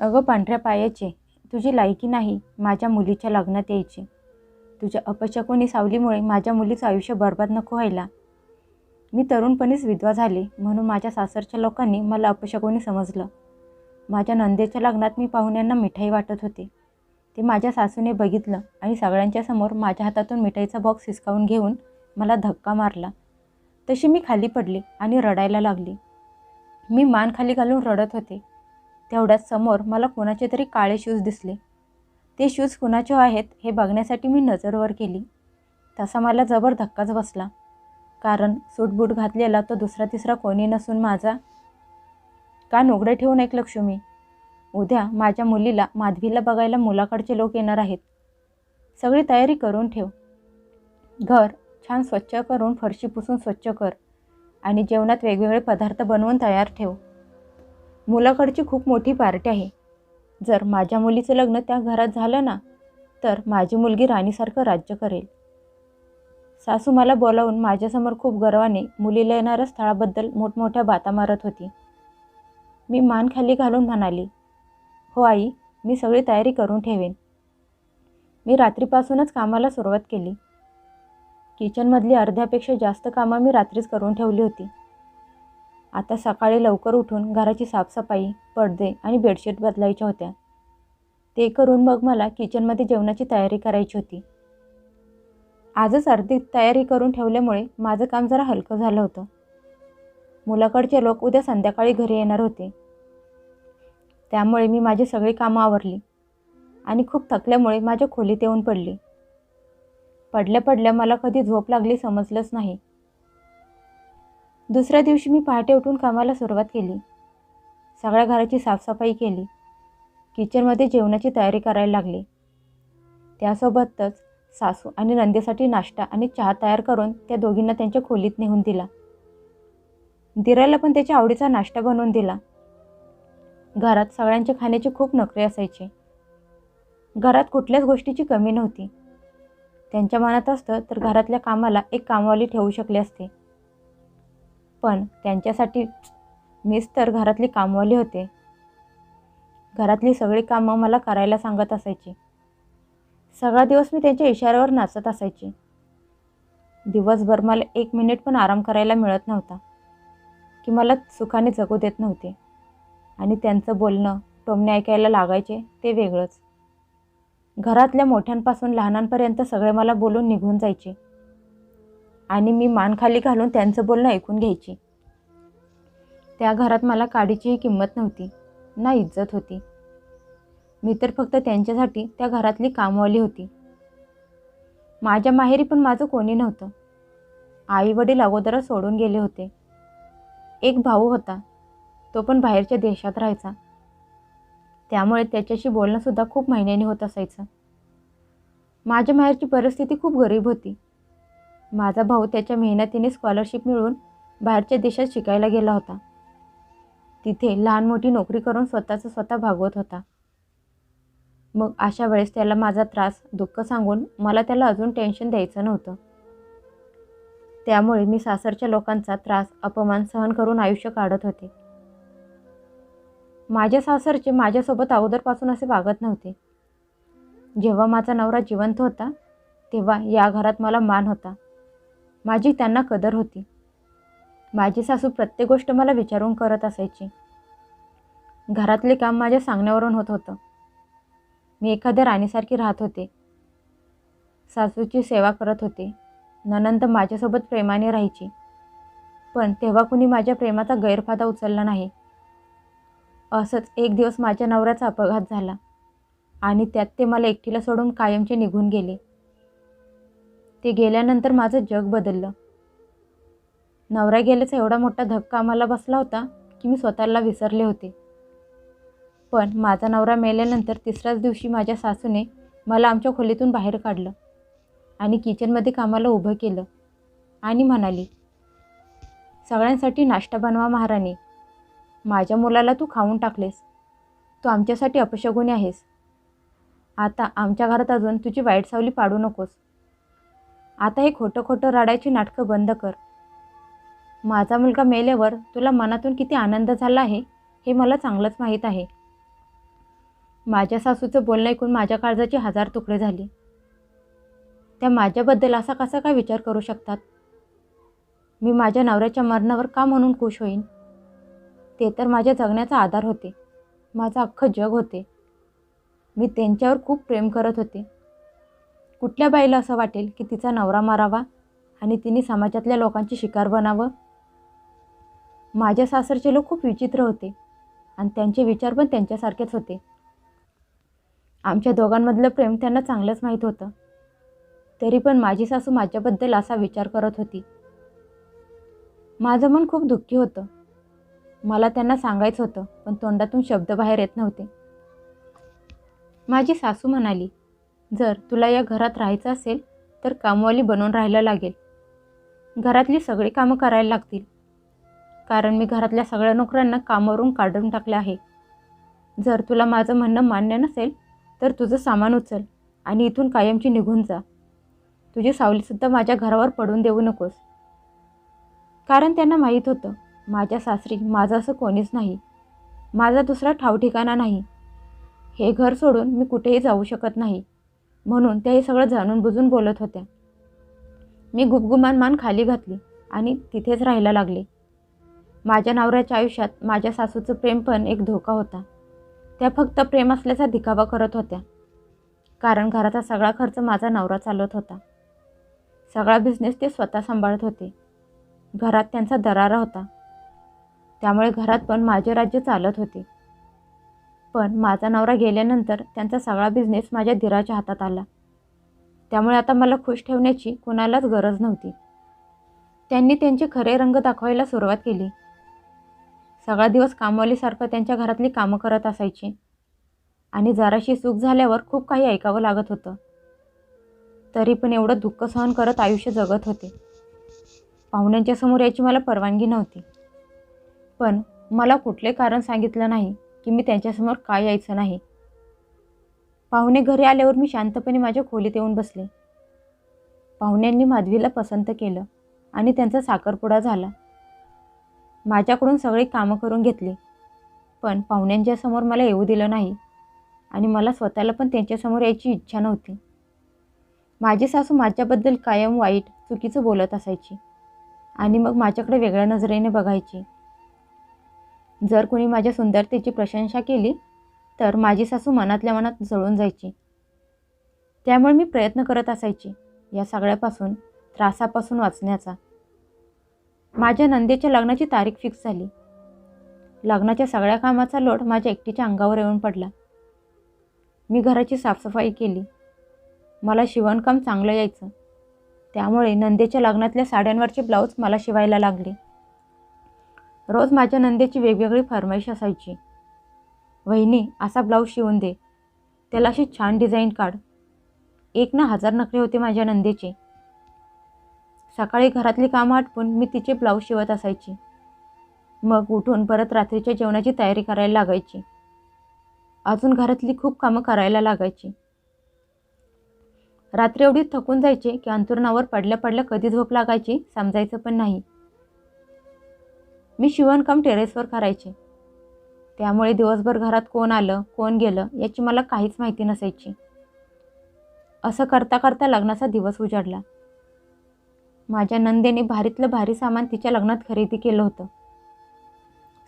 अगं पांढऱ्या पायाचे. तुझी लायकी नाही माझ्या मुलीच्या लग्नात यायची. तुझ्या अपशकुनी सावलीमुळे माझ्या मुलीचं आयुष्य बरबाद नको व्हायला. मी तरुणपणीच विधवा झाले म्हणून माझ्या सासरच्या लोकांनी मला अपशकुनी समजलं. माझ्या नंदेच्या लग्नात मी पाहुण्यांना मिठाई वाटत होते. ते माझ्या सासूने बघितलं आणि सगळ्यांच्या समोर माझ्या हातातून मिठाईचा बॉक्स हिसकावून घेऊन मला धक्का मारला. तशी मी खाली पडले आणि रडायला लागली. मी मान खाली घालून रडत होते. तेवढ्याच समोर मला कोणाचे तरी काळे शूज दिसले. ते शूज कुणाचे आहेत हे बघण्यासाठी मी नजरवर केली. तसा मला जबर धक्काच बसला. कारण सूटबूट घातलेला तो दुसरा तिसरा कोणी नसून माझा. कान उघडे ठेवून एक लक्ष्मी? उद्या माझ्या मुलीला माधवीला बघायला मुलाकडचे लोक येणार आहेत. सगळी तयारी करून ठेव. घर छान स्वच्छ करून फरशी पुसून स्वच्छ कर आणि जेवणात वेगवेगळे पदार्थ बनवून तयार ठेव. मुलाकडची खूप मोठी पार्टी आहे. जर माझ्या मुलीचं लग्न त्या घरात झालं ना तर माझी मुलगी राणीसारखं राज्य करेल. सासू मला बोलावून माझ्यासमोर खूप गर्वाने मुलीला येणाऱ्या स्थळाबद्दल मोठमोठ्या बाता मारत होती. मी मान खाली घालून म्हणाली हो आई मी सगळी तयारी करून ठेवेन. मी रात्रीपासूनच कामाला सुरुवात केली. किचनमधली अर्ध्यापेक्षा जास्त कामं मी रात्रीच करून ठेवली होती. आता सकाळी लवकर उठून घराची साफसफाई पडदे आणि बेडशीट बदलायच्या होत्या. ते करून मग मला किचनमध्ये जेवणाची तयारी करायची होती. आजच अर्धी तयारी करून ठेवल्यामुळे माझं काम जरा हलकं झालं होतं. मुलाकडचे लोक उद्या संध्याकाळी घरी येणार होते. त्यामुळे मी माझी सगळी कामं आवरली आणि खूप थकल्यामुळे माझ्या खोलीत येऊन पडली. पडल्या पडल्या मला कधी झोप लागली समजलंच नाही. दुसऱ्या दिवशी मी पहाटे उठून कामाला सुरुवात केली. सगळ्या घराची साफसफाई केली. किचनमध्ये जेवणाची तयारी करायला लागली. त्यासोबतच सासू आणि नंदेसाठी नाश्ता आणि चहा तयार करून त्या दोघींना त्यांच्या खोलीत नेऊन दिला. दिराला पण त्याच्या आवडीचा नाश्ता बनवून दिला. घरात सगळ्यांच्या खाण्याची खूप नखरे असायचे. घरात कुठल्याच गोष्टीची कमी नव्हती. त्यांच्या मनात असतं तर घरातल्या कामाला एक कामवाली ठेवू शकले असते. पण त्यांच्यासाठी मीच तर घरातली कामवाली होते. घरातली सगळी कामं मला करायला सांगत असायची. सगळा दिवस मी त्यांच्या इशाऱ्यावर नाचत असायची. दिवसभर मला एक मिनिट पण आराम करायला मिळत नव्हता की मला सुखाने जगू देत नव्हते. आणि त्यांचं बोलणं टोमणे ऐकायला लागायचे ते वेगळंच. घरातल्या मोठ्यांपासून लहानांपर्यंत सगळे मला बोलून निघून जायचे. आणि मी मान खाली घालून त्यांचं बोलणं ऐकून घ्यायची. त्या घरात मला काडीचीही किंमत नव्हती ना इज्जत होती. मी तर फक्त त्यांच्यासाठी त्या घरातली कामवाली होती. माझ्या माहेरी पण माझं कोणी नव्हतं. आई वडील अगोदरच सोडून गेले होते. एक भाऊ होता तो पण बाहेरच्या देशात राहायचा. त्यामुळे त्याच्याशी बोलणंसुद्धा खूप महिन्याने होत असायचं. माझ्या माहेरची परिस्थिती खूप गरीब होती. माझा भाऊ त्याच्या मेहनतीने स्कॉलरशिप मिळवून बाहेरच्या देशात शिकायला गेला होता. तिथे लहान मोठी नोकरी करून स्वतःचं स्वतः भागवत होता. मग अशा वेळेस त्याला माझा त्रास दुःख सांगून मला त्याला अजून टेन्शन द्यायचं नव्हतं. त्यामुळे मी सासरच्या लोकांचा त्रास अपमान सहन करून आयुष्य काढत होते. माझ्या सासरचे माझ्यासोबत अगोदरपासून असे वागत नव्हते. जेव्हा माझा नवरा जिवंत होता तेव्हा या घरात मला मान होता. माझी त्यांना कदर होती. माझी सासू प्रत्येक गोष्ट मला विचारून करत असायची. घरातले काम माझ्या सांगण्यावरून होत होतं. मी एखाद्या राणीसारखी राहत होते. सासूची सेवा करत होते. ननंद माझ्यासोबत प्रेमाने राहायची. पण तेव्हा कुणी माझ्या प्रेमाचा गैरफायदा उचलला नाही. असंच एक दिवस माझ्या नवऱ्याचा अपघात झाला आणि त्यात ते मला एकटीला सोडून कायमचे निघून गेले. ते गेल्यानंतर माझं जग बदललं. नवरा गेल्याचा एवढा मोठा धक्का आम्हाला बसला होता की मी स्वतःला विसरले होते. पण माझा नवरा मेल्यानंतर तिसऱ्याच दिवशी माझ्या सासूने मला आमच्या खोलीतून बाहेर काढलं आणि किचनमध्ये कामाला उभं केलं आणि म्हणाली सगळ्यांसाठी नाश्ता बनवा महाराणी. माझ्या मुलाला तू खाऊन टाकलेस. तू आमच्यासाठी अपशगुनी आहेस. आता आमच्या घरात अजून तुझी वाईट सावली पाडू नकोस. आता हे खोटं खोटं रडायची नाटकं बंद कर. माझा मुलगा मेल्यावर तुला मनातून किती आनंद झाला आहे हे मला चांगलंच माहीत आहे. माझ्या सासूचं बोलणं ऐकून माझ्या काळजाचे हजार तुकडे झाले. त्या माझ्याबद्दल असा कसा काय विचार करू शकतात? मी माझ्या नवऱ्याच्या मरणावर का म्हणून खुश होईन? ते तर माझ्या जगण्याचा आधार होते. माझं अख्खं जग होते. मी त्यांच्यावर खूप प्रेम करत होते. कुठल्या बाईला असं वाटेल की तिचा नवरा मारावा आणि तिने समाजातल्या लोकांची शिकार बनावं? माझ्या सासरचे लोक खूप विचित्र होते आणि त्यांचे विचार पण त्यांच्यासारखेच होते. आमच्या दोघांमधलं प्रेम त्यांना चांगलंच माहीत होतं. तरी पण माझी सासू माझ्याबद्दल असा विचार करत होती. माझं मन खूप दुःखी होतं. मला त्यांना सांगायचं होतं पण तोंडातून शब्द बाहेर येत नव्हते. माझी सासू म्हणाली जर तुला या घरात राहायचं असेल तर कामवाली बनवून राहायला लागेल. घरातली सगळी कामं करायला लागतील. कारण मी घरातल्या सगळ्या नोकऱ्यांना कामावरून काढून टाकले आहे. जर तुला माझं म्हणणं मान्य नसेल तर तुझं सामान उचल आणि इथून कायमची निघून जा. तुझी सावलीसुद्धा माझ्या घरावर पडून देऊ नकोस. कारण त्यांना माहीत होतं माझ्या सासरी माझं असं कोणीच नाही. माझा दुसरा ठावठिकाणा नाही. हे घर सोडून मी कुठेही जाऊ शकत नाही. म्हणून त्या हे सगळं जाणून बुजून बोलत होत्या. मी गुपगुमान मान खाली घातली आणि तिथेच राहायला लागले. माझ्या नवऱ्याच्या आयुष्यात माझ्या सासूचं प्रेम पण एक धोका होता. त्या फक्त प्रेम असल्याचा दिखावा करत होत्या. कारण घराचा सगळा खर्च माझा नवरा चालवत होता. सगळा बिझनेस ते स्वतः सांभाळत होते. घरात त्यांचा दरारा होता. त्यामुळे घरात पण माझे राज्य चालत होते. पण माझा नवरा गेल्यानंतर त्यांचा सगळा बिझनेस माझ्या धीराच्या हातात आला. त्यामुळे आता मला खुश ठेवण्याची कुणालाच गरज नव्हती. त्यांनी त्यांचे खरे रंग दाखवायला सुरुवात केली. सगळा दिवस कामवालीसारखं त्यांच्या घरातली कामं करत असायची. आणि जराशी चूक झाल्यावर खूप काही ऐकावं लागत होतं. तरी पण एवढं दुःख सहन करत आयुष्य जगत होते. पाहुण्यांच्या समोर याची मला परवानगी नव्हती. पण मला कुठले कारण सांगितलं नाही. की मी त्यांच्यासमोर काय यायचं नाही. पाहुणे घरी आल्यावर मी शांतपणे माझ्या खोलीत येऊन बसले. पाहुण्यांनी माधवीला पसंत केलं आणि त्यांचा साखरपुडा झाला. माझ्याकडून सगळी कामं करून घेतली पण पाहुण्यांच्या समोर मला येऊ दिलं नाही आणि मला स्वतःला पण त्यांच्यासमोर यायची इच्छा नव्हती. माझी सासू माझ्याबद्दल कायम वाईट चुकीचं बोलत असायची आणि मग माझ्याकडे वेगळ्या नजरेने बघायची. जर कोणी माझ्या सुंदरतेची प्रशंसा केली तर माझी सासू मनातल्या मनात जळून जायची. त्यामुळे मी प्रयत्न करत असायची या सगळ्यापासून त्रासापासून वाचण्याचा. माझ्या नंदेच्या लग्नाची तारीख फिक्स झाली. लग्नाच्या सगळ्या कामाचा लोट माझ्या एकटीच्या अंगावर येऊन पडला. मी घराची साफसफाई केली. मला शिवणकाम चांगलं यायचं. त्यामुळे नंदेच्या लग्नातल्या साड्यांवरचे ब्लाऊज मला शिवायला लागले. रोज माझ्या नंदेची वेगवेगळी फरमाईश असायची. वहिनी असा ब्लाऊज शिवून दे. त्याला अशी छान डिझाईन काढ. एक ना हजार नखरे होते माझ्या नंदेचे. सकाळी घरातली कामं आटपून मी तिचे ब्लाऊज शिवत असायची. मग उठून परत रात्रीच्या जेवणाची तयारी करायला लागायची. अजून घरातली खूप कामं करायला लागायची. रात्री एवढी थकून जायचे की अंतुरणावर पडल्या पडल्या कधी झोप लागायची समजायचं पण नाही. मी शिवणकाम टेरेसवर करायचे. त्यामुळे दिवसभर घरात कोण आलं कोण गेलं याची मला काहीच माहिती नसायची. असं करता करता लग्नाचा दिवस उजाडला. माझ्या नंदेने भारीतलं भारी सामान तिच्या लग्नात खरेदी केलं होतं.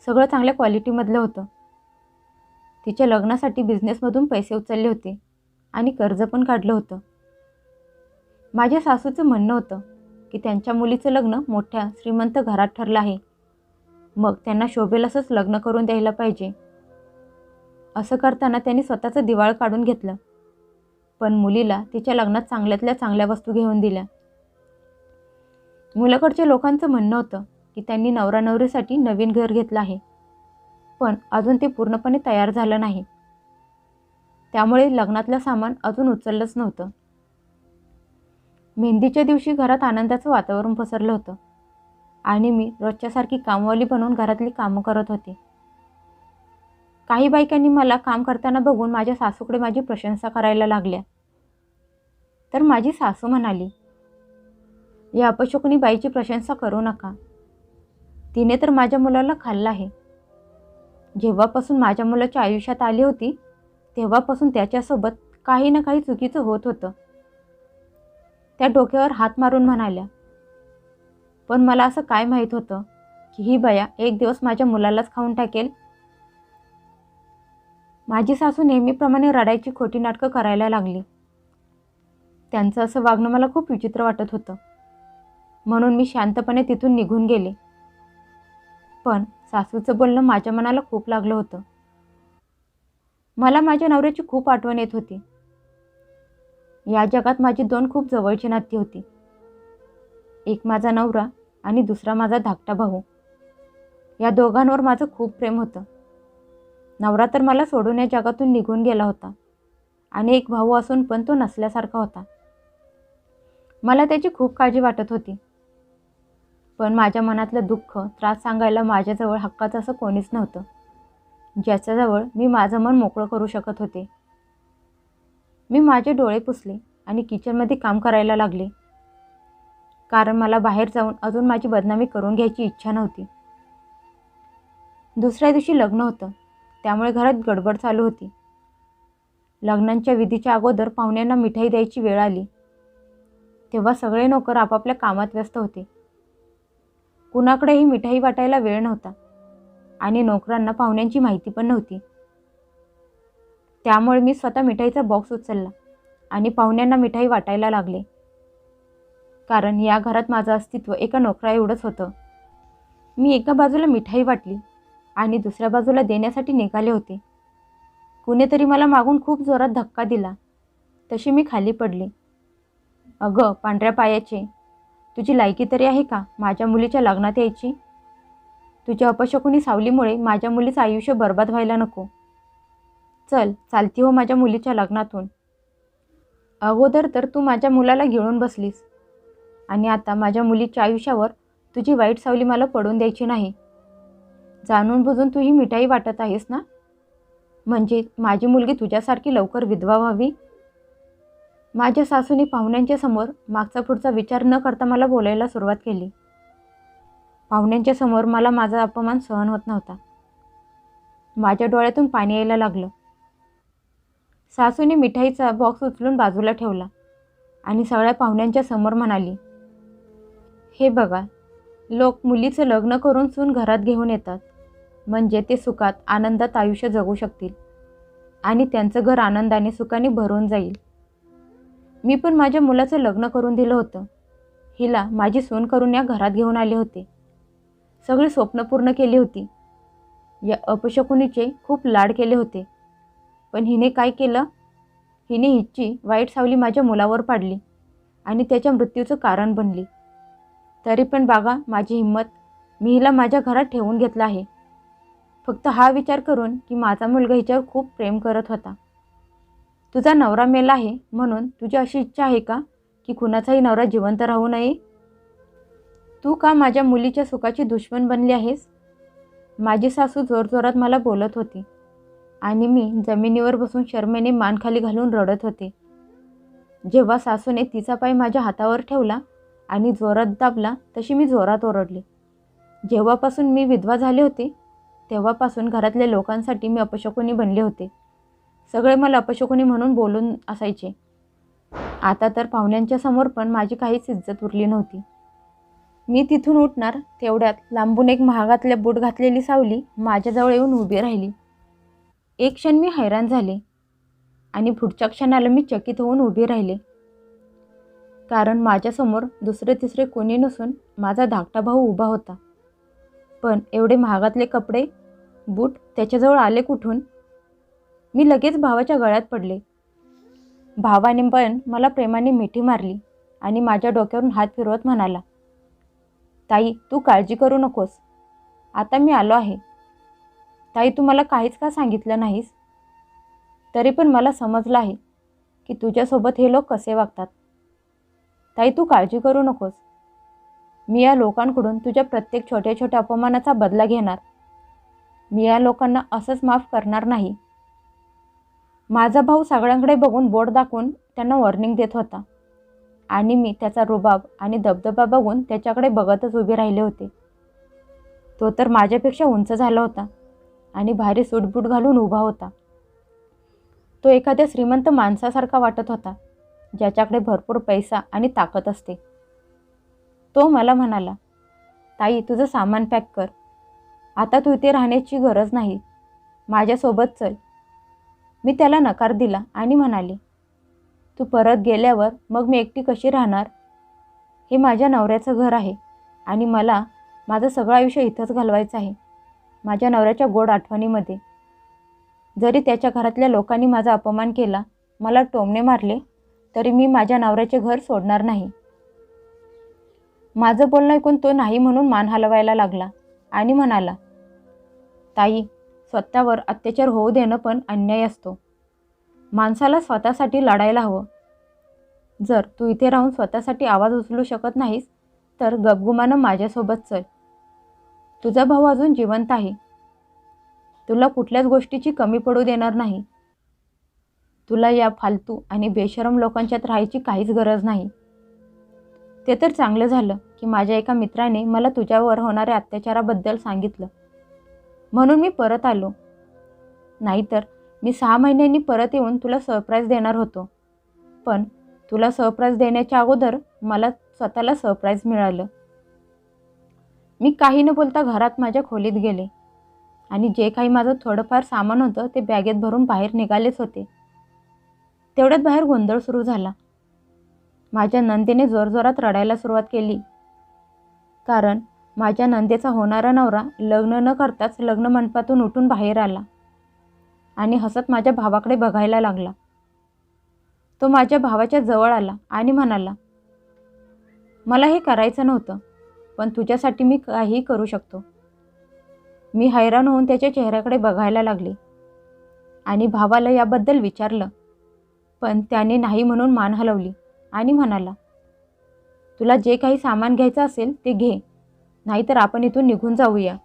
सगळं चांगल्या क्वालिटीमधलं होतं. तिच्या लग्नासाठी बिझनेसमधून पैसे उचलले होते आणि कर्ज पण काढलं होतं. माझ्या सासूचं म्हणणं होतं की त्यांच्या मुलीचं लग्न मोठ्या श्रीमंत घरात ठरलं आहे. मग त्यांना शोभेलासच लग्न करून द्यायला पाहिजे. असं करताना त्यांनी स्वतःचं दिवाळ काढून घेतलं. पण मुलीला तिच्या लग्नात चांगल्यातल्या चांगल्या वस्तू घेऊन दिल्या. मुलाकडच्या लोकांचं म्हणणं होतं की त्यांनी नवरा नवरीसाठी नवीन घर घेतलं आहे. पण अजून ते पूर्णपणे तयार झालं नाही. त्यामुळे लग्नातलं सामान अजून उचललंच नव्हतं. मेहंदीच्या दिवशी घरात आनंदाचं वातावरण पसरलं होतं. आणि मी रोजच्यासारखी कामवाली बनवून घरातली कामं करत होते. काही बायकांनी मला काम करताना बघून माझ्या सासूकडे माझी प्रशंसा करायला लागल्या. तर माझी सासू म्हणाली या अपशकुनी बाईची प्रशंसा करू नका. तिने तर माझ्या मुलाला खाल्लं आहे. जेव्हापासून माझ्या मुलाच्या आयुष्यात आली होती तेव्हापासून त्याच्यासोबत काही ना काही चुकीचं होत होतं. त्या डोक्यावर हात मारून म्हणाल्या पण मला असं काय माहीत होतं की ही बया एक दिवस माझ्या मुलालाच खाऊन टाकेल? माझी सासू नेहमीप्रमाणे रडायची खोटी नाटकं करायला लागली. त्यांचं असं वागणं मला खूप विचित्र वाटत होतं. म्हणून मी शांतपणे तिथून निघून गेले. पण सासूचं बोलणं माझ्या मनाला खूप लागलं होतं. मला माझ्या नवऱ्याची खूप आठवण येत होती. या जगात माझी दोन खूप जवळची नाती होती. एक माझा नवरा आणि दुसरा माझा धाकटा भाऊ. या दोघांवर माझं खूप प्रेम होतं. नवरा तर मला सोडून या जगातून निघून गेला होता. आणि एक भाऊ असून पण तो नसल्यासारखा होता. मला त्याची खूप काळजी वाटत होती. पण माझ्या मनातलं दुःख त्रास सांगायला माझ्याजवळ हक्काचं असं कोणीच नव्हतं. ज्याच्याजवळ मी माझं मन मोकळं करू शकत होते. मी माझे डोळे पुसले आणि किचनमध्ये काम करायला लागले. कारण मला बाहेर जाऊन अजून माझी बदनामी करून घ्यायची इच्छा नव्हती. दुसऱ्या दिवशी लग्न होतं. त्यामुळे घरात गडबड चालू होती. लग्नांच्या विधीच्या अगोदर पाहुण्यांना मिठाई द्यायची वेळ आली. तेव्हा सगळे नोकर आपापल्या कामात व्यस्त होते. कुणाकडेही मिठाई वाटायला वेळ नव्हता आणि नोकरांना पाहुण्यांची माहिती पण नव्हती. त्यामुळे मी स्वतः मिठाईचा बॉक्स उचलला आणि पाहुण्यांना मिठाई वाटायला लागले. कारण या घरात माझं अस्तित्व एका नोकरा एवढंच होतं. मी एका बाजूला मिठाई वाटली आणि दुसऱ्या बाजूला देण्यासाठी निघाले होते. कुणीतरी मला मागून खूप जोरात धक्का दिला. तशी मी खाली पडली. अगं पांढऱ्या पायाचे तुझी लायकी तरी आहे का माझ्या मुलीच्या लग्नात यायची? तुझ्या अपशकुनी सावलीमुळे माझ्या मुलीचं आयुष्य बर्बाद व्हायला नको. चल चालती हो माझ्या मुलीच्या लग्नातून. अगोदर तर तू माझ्या मुलाला घेऊन बसलीस. आणि आता माझ्या मुलीच्या आयुष्यावर तुझी वाईट सावली मला पडून द्यायची नाही. जाणून बुजून तू ही मिठाई वाटत आहेस ना? म्हणजे माझी मुलगी तुझ्यासारखी लवकर विधवा व्हावी? माझ्या सासूने पाहुण्यांच्या समोर मागचा पुढचा विचार न करता मला बोलायला सुरुवात केली. पाहुण्यांच्या समोर मला माझा अपमान सहन होत नव्हता. माझ्या डोळ्यातून पाणी यायला लागलं. सासूने मिठाईचा बॉक्स उचलून बाजूला ठेवला आणि सगळ्या पाहुण्यांच्या समोर म्हणाली हे बघा लोक मुलीचं लग्न करून सून घरात घेऊन येतात. म्हणजे ते सुखात आनंदात आयुष्य जगू शकतील. आणि त्यांचं घर आनंदाने सुखाने भरून जाईल. मी पण माझ्या मुलाचं लग्न करून दिलं होतं. हिला माझी सून करून या घरात घेऊन आले होते. सगळी स्वप्न पूर्ण केली होती. या अपशकुनीचे खूप लाड केले होते. पण हिने काय केलं? हिने हिची वाईट सावली माझ्या मुलावर पाडली. आणि त्याच्या मृत्यूचं कारण बनली. तरी पण बागा माझी हिंमत मी हिला माझ्या घरात ठेवून घेतला आहे. फक्त हा विचार करून की माझा मुलगा हिच्यावर खूप प्रेम करत होता. तुझा नवरा मेला आहे म्हणून तुझी अशी इच्छा आहे का की कुणाचाही नवरा जिवंत राहू नये? तू का माझ्या मुलीच्या सुखाची दुश्मन बनली आहेस? माझी सासू जोरजोरात मला बोलत होती आणि मी जमिनीवर बसून शर्मेने मान खाली घालून रडत होते. जेव्हा सासूने तिचा पाय माझ्या हातावर ठेवला आणि जोरात दाबला तशी मी जोरात ओरडले. जेव्हापासून मी विधवा झाले होते तेव्हापासून घरातल्या लोकांसाठी मी अपशकुनी बनले होते. सगळे मला अपशकुनी म्हणून बोलून असायचे. आता तर पाहुण्यांच्या समोर पण माझी काहीच इज्जत उरली नव्हती. मी तिथून उठणार तेवढ्यात लांबून एक महागातल्या बूट घातलेली सावली माझ्याजवळ येऊन उभी राहिली. एक क्षण मी हैराण झाले आणि पुढच्या क्षणाला मी चकित होऊन उभी राहिले. कारण माझ्यासमोर दुसरे तिसरे कोणी नसून माझा धाकटा भाऊ उभा होता. पण एवढे महागातले कपडे बूट त्याच्याजवळ आले कुठून? मी लगेच भावाच्या गळ्यात पडले. भावाने पण मला प्रेमाने मिठी मारली आणि माझ्या डोक्यावरून हात फिरवत म्हणाला ताई तू काळजी करू नकोस. आता मी आलो आहे. ताई तू मला काहीच का सांगितलं नाहीस? तरी पण मला समजलं आहे की तुझ्यासोबत हे लोक कसे वागतात. ताई तू काळजी करू नकोस. मी या लोकांकडून तुझ्या प्रत्येक छोट्या छोट्या अपमानाचा बदला घेणार. मी या लोकांना असंच माफ करणार नाही. माझा भाऊ सगळ्यांकडे बघून बोट दाखवून त्यांना वॉर्निंग देत होता. आणि मी त्याचा रुबाब आणि दबदबा बघून त्याच्याकडे बघतच उभे राहिले होते. तो तर माझ्यापेक्षा उंच झाला होता आणि भारी सूटबूट घालून उभा होता. तो एखाद्या श्रीमंत माणसासारखा वाटत होता. ज्याच्याकडे भरपूर पैसा आणि ताकद असते. तो मला म्हणाला ताई तुझं सामान पॅक कर. आता तू इथे राहण्याची गरज नाही. माझ्यासोबत चल. मी त्याला नकार दिला आणि म्हणाले तू परत गेल्यावर मग मी एकटी कशी राहणार? हे माझ्या नवऱ्याचं घर आहे आणि मला माझं सगळं आयुष्य इथंच घालवायचं आहे माझ्या नवऱ्याच्या गोड आठवणीमध्ये. जरी त्याच्या घरातल्या लोकांनी माझा अपमान केला मला टोमणे मारले तरी मी माझ्या नवऱ्याचे घर सोडणार नाही. माझं बोलणं ऐकून तो नाही म्हणून मान हलवायला लागला आणि म्हणाला ताई स्वतःवर अत्याचार होऊ देणं पण अन्याय असतो. माणसाला स्वतःसाठी लढायला हवं. जर तू इथे राहून स्वतःसाठी आवाज उचलू शकत नाहीस तर गपगुमानं माझ्यासोबत चल. तुझा भाऊ अजून जिवंत आहे. तुला कुठल्याच गोष्टीची कमी पडू देणार नाही. तुला या फालतू आणि बेशरम लोकांच्यात राहायची काहीच गरज नाही. ते तर चांगलं झालं की माझ्या एका मित्राने मला तुझ्यावर होणाऱ्या अत्याचाराबद्दल सांगितलं. म्हणून मी परत आलो. नाहीतर मी सहा महिन्यांनी परत येऊन तुला सरप्राईज देणार होतो. पण तुला सरप्राईज देण्याच्या अगोदर मला स्वतःला सरप्राईज मिळालं. मी काही न बोलता घरात माझ्या खोलीत गेले आणि जे काही माझं थोडंफार सामान होतं ते बॅगेत भरून बाहेर निघालेच होते. तेवढ्यात बाहेर गोंधळ सुरू झाला. माझ्या नंदेने जोरजोरात रडायला सुरुवात केली. कारण माझ्या नंदेचा होणारा नवरा लग्न न करताच लग्न मंडपातून उठून बाहेर आला आणि हसत माझ्या भावाकडे बघायला लागला. तो माझ्या भावाच्या जवळ आला आणि म्हणाला मला हे करायचं नव्हतं पण तुझ्यासाठी मी काहीही करू शकतो. मी हैराण होऊन त्याच्या चेहऱ्याकडे बघायला लागले आणि भावाला याबद्दल विचारलं पण त्याने नाही म्हणून मान हलवली आणि म्हणाला तुला जे काही सामान घ्यायचं असेल ते घे नाहीतर आपण इथून निघून जाऊया.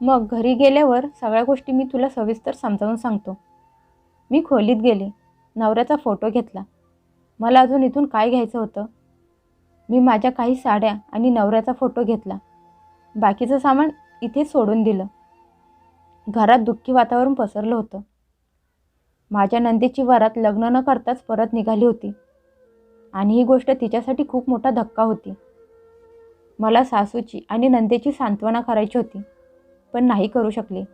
मग घरी गेल्यावर सगळ्या गोष्टी मी तुला सविस्तर समजावून सांगतो. मी खोलीत गेले नवऱ्याचा फोटो घेतला. मला अजून इथून काय घ्यायचं होतं? मी माझ्या काही साड्या आणि नवऱ्याचा फोटो घेतला. बाकीचं सामान इथेच सोडून दिलं. घरात दुःखी वातावरण पसरलं होतं. माझ्या नंदीची वरात लग्न न करताच परत निघाली होती. आणि ही गोष्ट तिच्यासाठी खूप मोठा धक्का होती. मला सासूची आणि नंदेची सांत्वना करायची होती पण नाही करू शकले.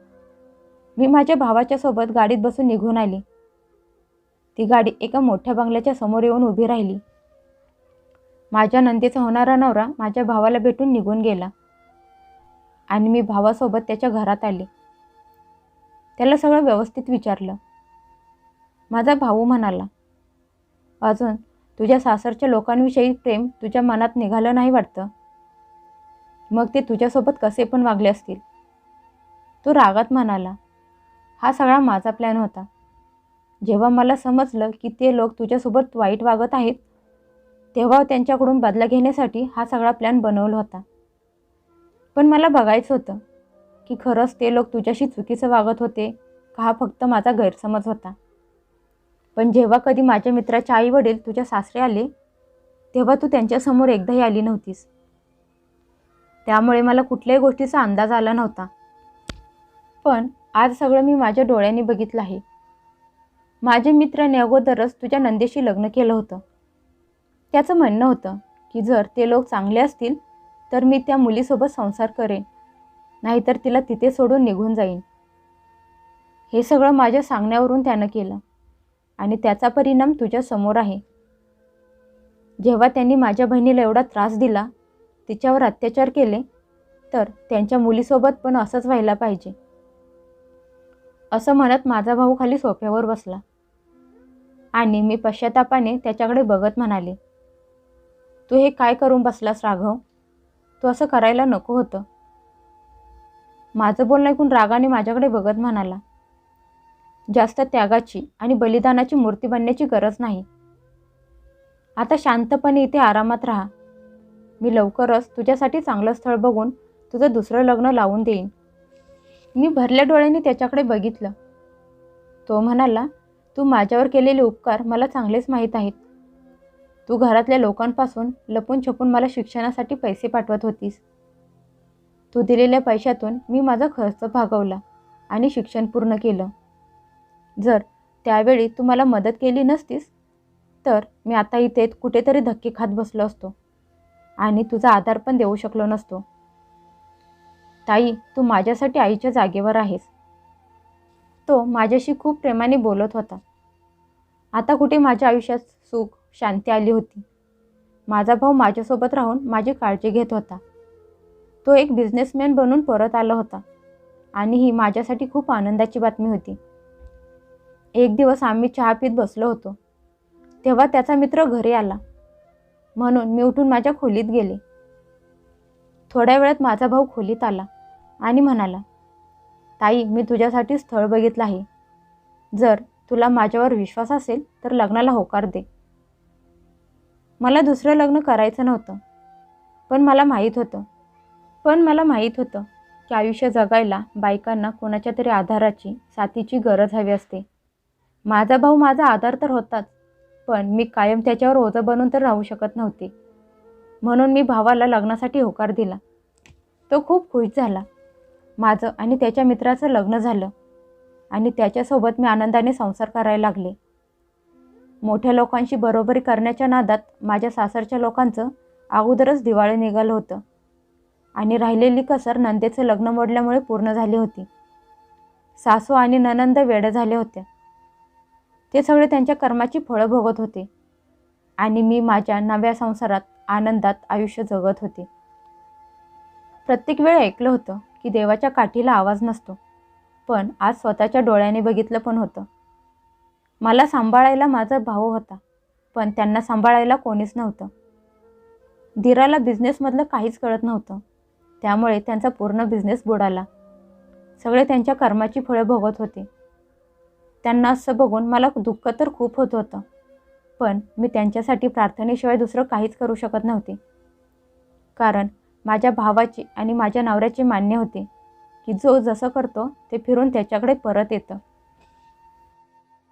मी माझ्या भावाच्या सोबत गाडीत बसून निघून आली. ती गाडी एका मोठ्या बंगल्याच्या समोर येऊन उभी राहिली. माझ्या नंदीचा होणारा नवरा माझ्या भावाला भेटून निघून गेला. आणि मी भावासोबत त्याच्या घरात आले. त्याला सगळं व्यवस्थित विचारलं. माझा भाऊ म्हणाला अजून तुझ्या सासरच्या लोकांविषयी प्रेम तुझ्या मनात निघालं नाही वाटतं. मग ते तुझ्यासोबत कसे पण वागले असतील. तो रागात म्हणाला हा सगळा माझा प्लॅन होता. जेव्हा मला समजलं की ते लोक तुझ्यासोबत वाईट वागत आहेत तेव्हा त्यांच्याकडून बदला घेण्यासाठी हा सगळा प्लॅन बनवला होता. पण मला बघायचं होतं की खरंच ते लोक तुझ्याशी चुकीचं वागत होते का हा फक्त माझा गैरसमज होता. पण जेव्हा कधी माझ्या मित्राचे आई वडील तुझ्या सासरे आले तेव्हा तू त्यांच्यासमोर एकदाही आली नव्हतीस. त्यामुळे मला कुठल्याही गोष्टीचा अंदाज आला नव्हता. पण आज सगळं मी माझ्या डोळ्यांनी बघितलं आहे. माझ्या मित्राने अगोदरच तुझ्या नंदेशी लग्न केलं होतं. त्याचं म्हणणं होतं की जर ते लोक चांगले असतील तर मी त्या मुलीसोबत संसार करेन नाहीतर तिला तिथे सोडून निघून जाईन. हे सगळं माझ्या सांगण्यावरून त्यानं केलं. आणि त्याचा परिणाम तुझ्या समोर आहे. जेव्हा त्यांनी माझ्या बहिणीला एवढा त्रास दिला तिच्यावर अत्याचार केले तर त्यांच्या मुलीसोबत पण असंच व्हायला पाहिजे. असं म्हणत माझा भाऊ खाली सोफ्यावर बसला. आणि मी पश्चातापाने त्याच्याकडे बघत म्हणाले तू हे काय करून बसलास राघव? तू असं करायला नको होतं. माझं बोलणं ऐकून रागाने माझ्याकडे बघत म्हणाला जास्त त्यागाची आणि बलिदानाची मूर्ती बनण्याची गरज नाही. आता शांतपणे इथे आरामात राहा. मी लवकरच तुझ्यासाठी चांगलं स्थळ बघून तुझं दुसरं लग्न लावून देईन. मी भरल्या डोळ्यांनी त्याच्याकडे बघितलं. तो म्हणाला तू माझ्यावर केलेले उपकार मला चांगलेच माहीत आहेत. तू घरातल्या लोकांपासून लपून छपून मला शिक्षणासाठी पैसे पाठवत होतीस. तू दिलेल्या पैशातून मी माझा खर्च भागवला आणि शिक्षण पूर्ण केलं. जर त्यावेळी तू मला मदत केली नसतीस तर मी आता इथे कुठेतरी धक्के खात बसलो असतो आणि तुझा आधार पण देऊ शकलो नसतो. ताई तू माझ्यासाठी आईच्या जागेवर आहेस. तो माझ्याशी खूप प्रेमाने बोलत होता. आता कुठे माझ्या आयुष्यात सुख शांती आली होती? माझा भाऊ माझ्यासोबत राहून माझी काळजी घेत होता. तो एक बिझनेसमॅन बनून परत आला होता आणि ही माझ्यासाठी खूप आनंदाची बातमी होती. एक दिवस आम्ही चहा पीत बसलो होतो. तेव्हा त्याचा मित्र घरी आला. म्हणून मी उठून माझ्या खोलीत गेले. थोड्या वेळात माझा भाऊ खोलीत आला आणि म्हणाला ताई मी तुझ्यासाठी स्थळ बघितलं आहे. जर तुला माझ्यावर विश्वास असेल तर लग्नाला होकार दे. मला दुसरं लग्न करायचं नव्हतं. पण मला माहीत होतं. पण मला माहीत होतं की आयुष्य जगायला बायकांना कोणाच्या तरी आधाराची साथीची गरज हवी असते. माझा भाऊ माझा आधार तर होताच पण मी कायम त्याच्यावर ओझं बनून तर राहू शकत नव्हते. म्हणून मी भावाला लग्नासाठी होकार दिला. तो खूप खुश झाला. माझं आणि त्याच्या मित्राचं लग्न झालं आणि त्याच्यासोबत मी आनंदाने संसार करायला लागले. मोठ्या लोकांशी बरोबरी करण्याच्या नादात माझ्या सासरच्या लोकांचं अगोदरच दिवाळी निघालं होतं आणि राहिलेली कसर नंदेचं लग्न मोडल्यामुळे पूर्ण झाली होती. सासू आणि ननंद वेडे झाले होते. ते सगळे त्यांच्या कर्माची फळं भोगत होते. आणि मी माझ्या नव्या संसारात आनंदात आयुष्य जगत होते. प्रत्येक वेळ ऐकलं होतं की देवाच्या काठीला आवाज नसतो. पण आज स्वतःच्या डोळ्याने बघितलं पण होतं. मला सांभाळायला माझा भाऊ होता पण त्यांना सांभाळायला कोणीच नव्हतं. धीराला बिझनेसमधलं काहीच कळत नव्हतं. त्यामुळे त्यांचा पूर्ण बिझनेस बुडाला. सगळे त्यांच्या कर्माची फळं भोगत होते. त्यांना असं बघून मला दुःख तर खूप होत होतं. पण मी त्यांच्यासाठी प्रार्थनेशिवाय दुसरं काहीच करू शकत नव्हते. कारण माझ्या भावाची आणि माझ्या नवऱ्याचे मान्य होते की जो जसं करतो ते फिरून त्याच्याकडे परत येतं.